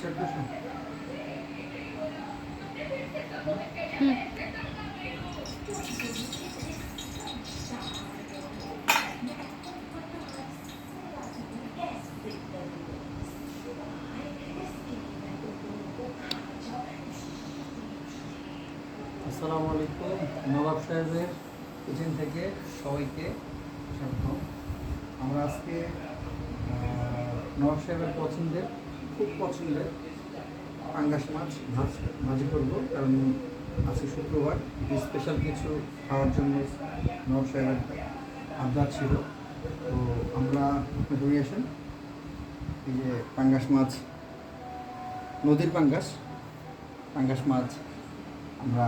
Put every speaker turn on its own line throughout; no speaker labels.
আসসালামু আলাইকুম। নবাব সাহেবের কিচেন থেকে সবাইকে স্বাগত আমরা আজকে নবাব সাহেবের পছন্দের খুব পছন্দের। পাঙ্গাস মাছ ভাজ ভাজি করব, কারণ আজকে শুক্রবার স্পেশাল কিছু খাওয়ার জন্য নবাব সাহেবের আবদার ছিল। তো আমরা ঘুরে আসেন। এই যে পাঙ্গাস মাছ, নদীর পাঙ্গাস পাঙ্গাস মাছ আমরা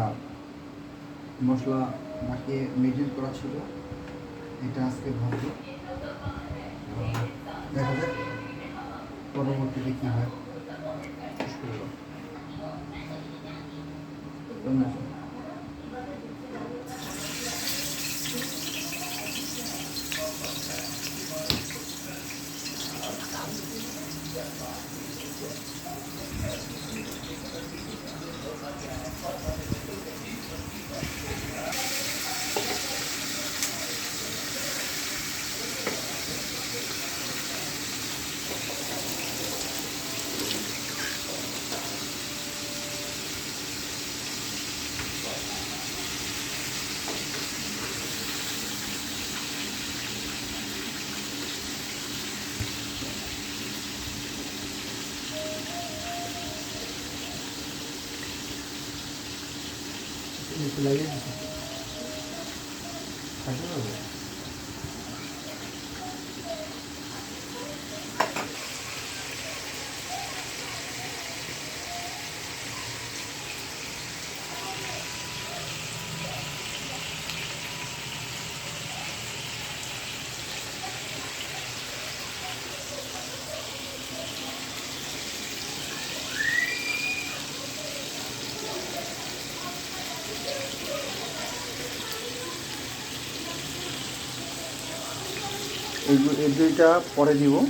মশলা মাখিয়ে মেরিনেট করা ছিল। এটা আজকে ভাববো। দেখা যাক। পরবর্তীতে কী হয়। 你不来月经，还是怎么着？দু- এই দুইটা পরে দিব।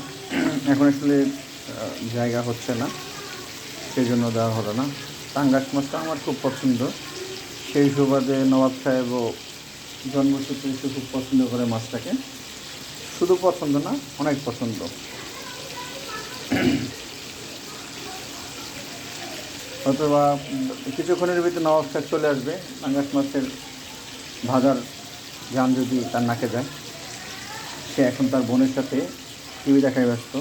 এখন আসলে জায়গা হচ্ছে না। সেই জন্য দেওয়া হলো না। টাঙ্গাস মাছটা আমার খুব পছন্দ। সেই সুবাদে নবাব সাহেবও জন্মসূত্রে সে খুব পছন্দ করে মাছটাকে। শুধু পছন্দ না, অনেক পছন্দ। অথবা কিছুক্ষণের ভিতরে নবাব সাহেব চলে আসবে। টাঙ্গাস মাছের ভাজার যান যদি তার নাকে যায়। সে এখন তার বোনের সাথে টিভি দেখায় ব্যস্ত।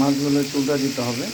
মাছগুলো চুলটা দিতে হবে।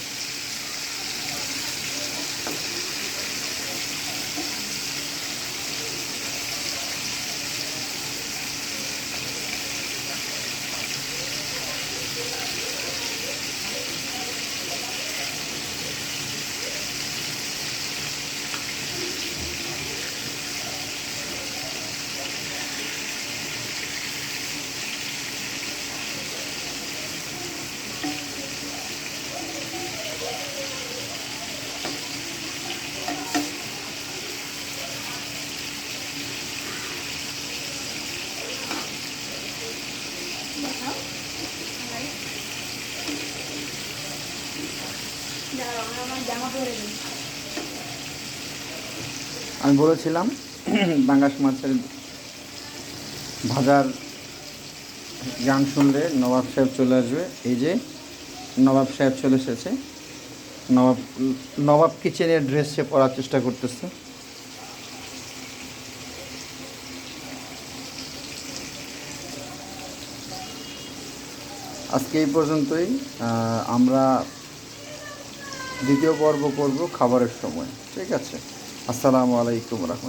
আমি বলেছিলাম বাঙ্গাস মাছের ভাজার গান শুনলে নবাব সাহেব চলে আসবে। এই যে নবাব সাহেব চলে এসেছে। নবাব নবাব কিচেনের ড্রেস সে পরার চেষ্টা করতেছে। আজকে এই পর্যন্তই। আমরা দ্বিতীয় পর্ব করব খাবারের সময়। ঠিক আছে? আসসালামু আলাইকুম রহমতুল্লাহ।